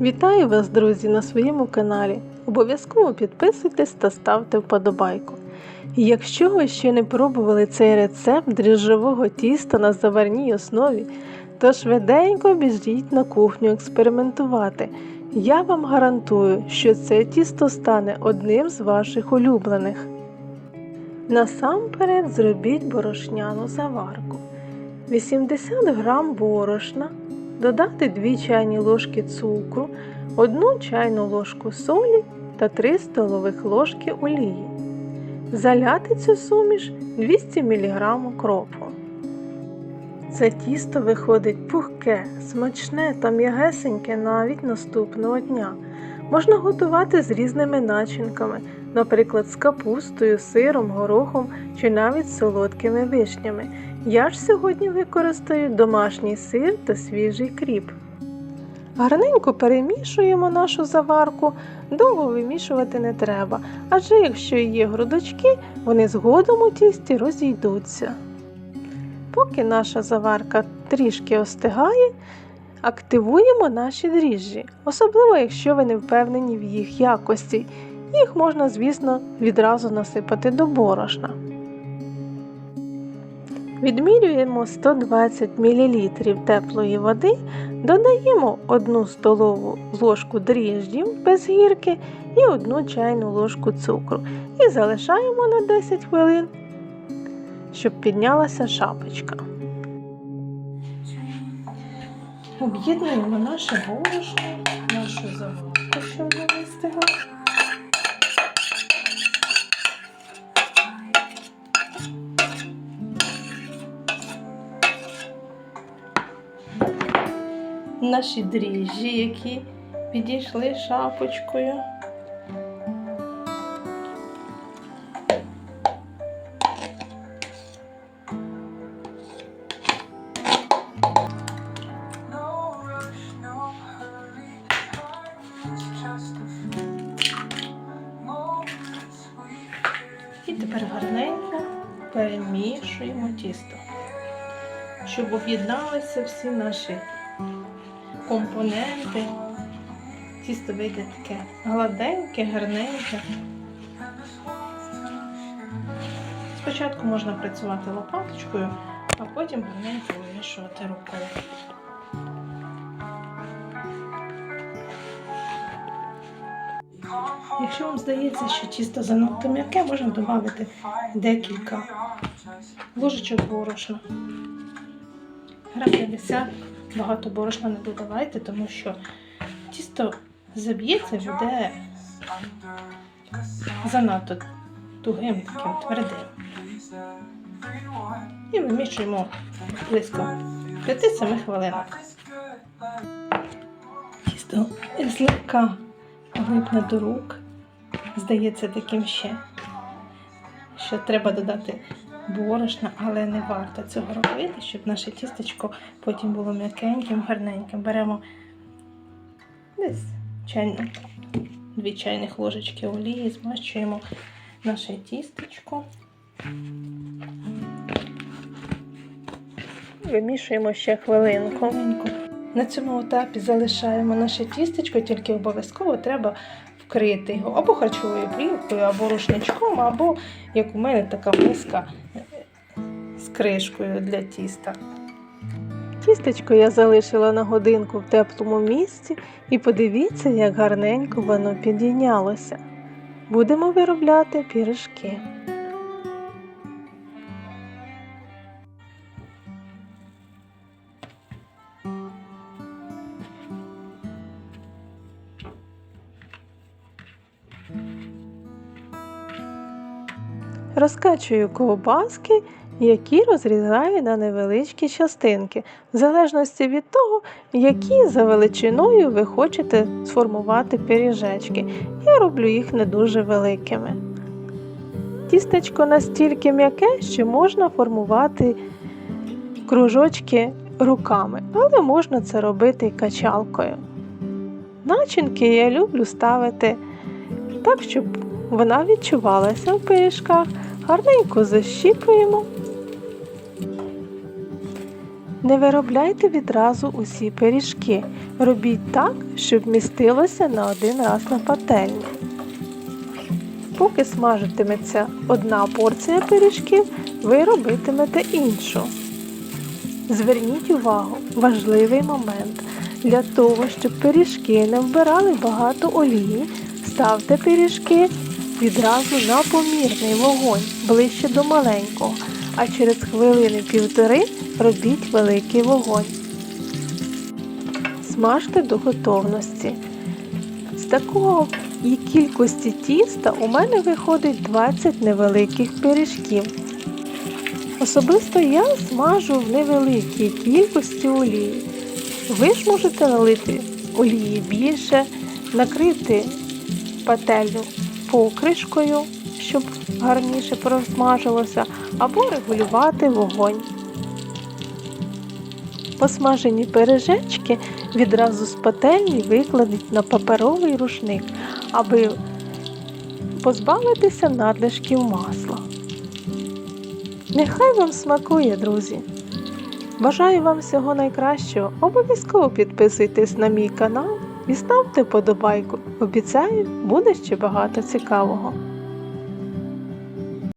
Вітаю вас, друзі, на своєму каналі. Обов'язково підписуйтесь та ставте вподобайку. Якщо ви ще не пробували цей рецепт дріжджового тіста на заварній основі, то швиденько біжіть на кухню експериментувати. Я вам гарантую, що це тісто стане одним з ваших улюблених. Насамперед зробіть борошняну заварку. 80 г борошна, додати 2 чайні ложки цукру, 1 чайну ложку солі та 3 столових ложки олії. Заляти цю суміш 200 мг кропу. Це тісто виходить пухке, смачне та м'ягесеньке навіть наступного дня. Можна готувати з різними начинками, наприклад, з капустою, сиром, горохом чи навіть солодкими вишнями. Я ж сьогодні використаю домашній сир та свіжий кріп. Гарненько перемішуємо нашу заварку, довго вимішувати не треба, адже якщо є грудочки, вони згодом у тісті розійдуться. Поки наша заварка трішки остигає, активуємо наші дріжджі, особливо якщо ви не впевнені в їх якості. Їх можна, звісно, відразу насипати до борошна. Відмірюємо 120 мл теплої води, додаємо 1 столову ложку дріжджів без гірки і 1 чайну ложку цукру і залишаємо на 10 хвилин, щоб піднялася шапочка. Об'єднуємо наше борошно, нашу заварку, що вже вистигла. Наші дріжджі, які підійшли шапочкою. І тепер гарненько перемішуємо тісто, щоб об'єдналися всі наші компоненти. Тісто вийде таке гладеньке, гарненьке. Спочатку можна працювати лопаточкою, а потім гарненько вимішувати рукою. Якщо вам здається, що тісто занадто м'яке, можна додати декілька ложечок борошна. Грам 50, багато борошна не додавайте, тому що тісто заб'ється, буде занадто тугим, таким твердим. І вимішуємо близько 5-7 хвилинок. Тісто злегка липне до рук, здається таким ще, що треба додати борошна, але не варто цього робити, щоб наше тістечко потім було м'якеньким, гарненьким. Беремо десь чайну, дві чайних ложечки олії, змащуємо наше тістечко. Вимішуємо ще хвилинку. На цьому етапі залишаємо наше тістечко, тільки обов'язково треба вкрити його або харчовою плівкою, або рушничком, або, як у мене, така миска е, з кришкою для тіста. Тістечко я залишила на годинку в теплому місці і подивіться, як гарненько воно підійнялося. Будемо виробляти пірожки. Розкачую ковбаски, які розрізаю на невеличкі частинки, в залежності від того, які за величиною ви хочете сформувати пиріжечки. Я роблю їх не дуже великими. Тістечко настільки м'яке, що можна формувати кружочки руками, але можна це робити і качалкою. Начинки я люблю ставити так, щоб вона відчувалася в пиріжках. Гарненько защіпуємо Не виробляйте відразу усі пиріжки. Робіть так, щоб містилося на один раз на пательні. Поки смажитиметься одна порція пиріжків, ви робитимете іншу. Зверніть увагу, важливий момент. Для того, щоб пиріжки не вбирали багато олії, ставте пиріжки відразу на помірний вогонь, ближче до маленького, а через хвилини півтори робіть великий вогонь. Смажте до готовності. З такого і кількості тіста у мене виходить 20 невеликих пиріжків. Особисто я смажу в невеликій кількості олії. Ви ж можете налити олії більше, накрити пательню покришкою, щоб гарніше просмажилося, або регулювати вогонь. Посмажені пиріжечки відразу з пательні викладіть на паперовий рушник, аби позбавитися надлишків масла. Нехай вам смакує, друзі! Бажаю вам всього найкращого. Обов'язково підписуйтесь на мій канал і ставте подобайку. Обіцяю, буде ще багато цікавого.